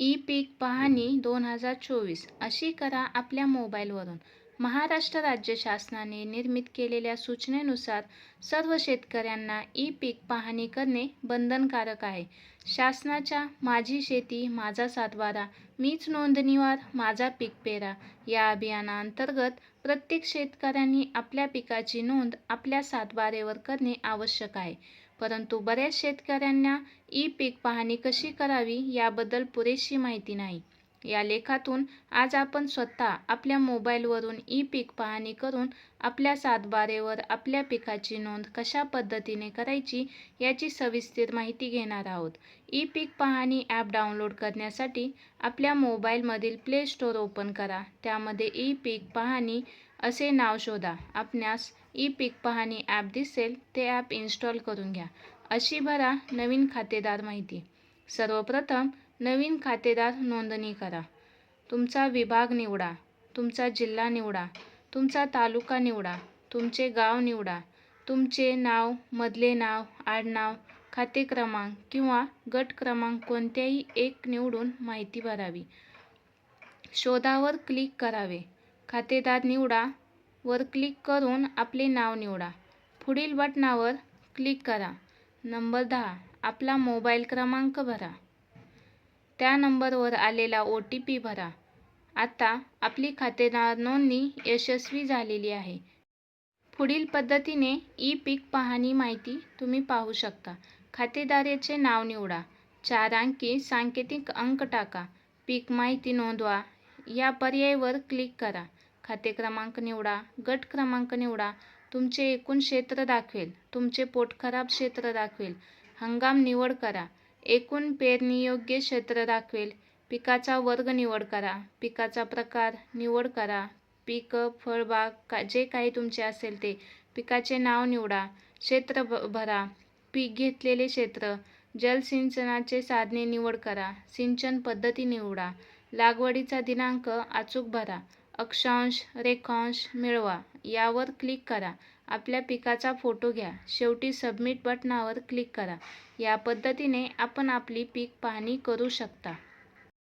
E पीक पाहणी दोन हजार चोवीस अशी करा आपल्या मोबाईलवरून. महाराष्ट्र राज्य शासनाने निर्मित केलेल्या सूचनेनुसार सर्व शेतकऱ्यांना ई पीक पाहणी करणे बंधनकारक आहे. शासनाच्या माझी शेती माझा सातबारा मीच नोंदणीवार माझा पीक पेरा या अभियानाअंतर्गत प्रत्येक शेतकऱ्यांनी आपल्या पिकाची नोंद आपल्या सातबारेवर करणे आवश्यक आहे. परंतु बऱ्याच शेतकऱ्यांना ई पीक पाहणी कशी करावी याबद्दल पुरेशी माहिती नाही. या लेखातून आज आपण स्वतः आपल्या मोबाईलवरून ई पीक पाहणी करून आपल्या सातबारेवर आपल्या पिकाची नोंद कशा पद्धतीने करायची याची सविस्तर माहिती घेणार आहोत. ई पीक पाहणी ॲप डाउनलोड करण्यासाठी आपल्या मोबाईलमधील प्ले स्टोअर ओपन करा. त्यामध्ये ई पीक पाहणी असे नाव शोधा. आपणास ई पीक पाहणी ॲप दिसेल ते ॲप इन्स्टॉल करून घ्या. अशी भरा नवीन खातेदार माहिती. सर्वप्रथम नवीन खातेदार नोंदणी करा. तुमचा विभाग निवडा. तुमचा जिल्हा निवडा. तुमचा तालुका निवडा. तुमचे गाव निवडा. तुमचे नाव मधले नाव आडनाव खाते क्रमांक किंवा गट क्रमांक कोणत्याही एक निवडून माहिती भरावी. शोधावर क्लिक करावे. खातेदार निवडा वर क्लिक करून आपले नाव निवडा. पुढील बटणावर क्लिक करा. नंबर दहा आपला मोबाईल क्रमांक भरा. त्या नंबरवर आलेला ओ टी पी भरा. आता आपली खातेदार नोंदणी यशस्वी झालेली आहे. पुढील पद्धतीने ई पीक पाहणी माहिती तुम्ही पाहू शकता. खातेदाराचे नाव निवडा. चार अंकी सांकेतिक अंक टाका. पीक माहिती नोंदवा. या पर्यायावर क्लिक करा. खाते क्रमांक निवडा गट क्रमांक निवडा तुमचे एकूण क्षेत्र दाखवेल तुमचे पोटखराब क्षेत्र दाखवेल हंगाम निवड करा एकूण पेरणीयोग्य क्षेत्र दाखवेल पिकाचा वर्ग निवड करा पिकाचा प्रकार निवड करा पीक फळबाग का जे काही तुमचे असेल ते पिकाचे नाव निवडा क्षेत्र ब भरा पीक घेतलेले क्षेत्र जलसिंचनाचे साधने निवड करा सिंचन पद्धती निवडा लागवडीचा दिनांक अचूक भरा अक्षांश रेखांश मिळवा. यावर क्लिक करा. आपल्या पिकाचा फोटो घ्या. शेवटी सबमिट बटणावर क्लिक करा. या पद्धतीने आपण आपली पीक पाहणी करू शकता.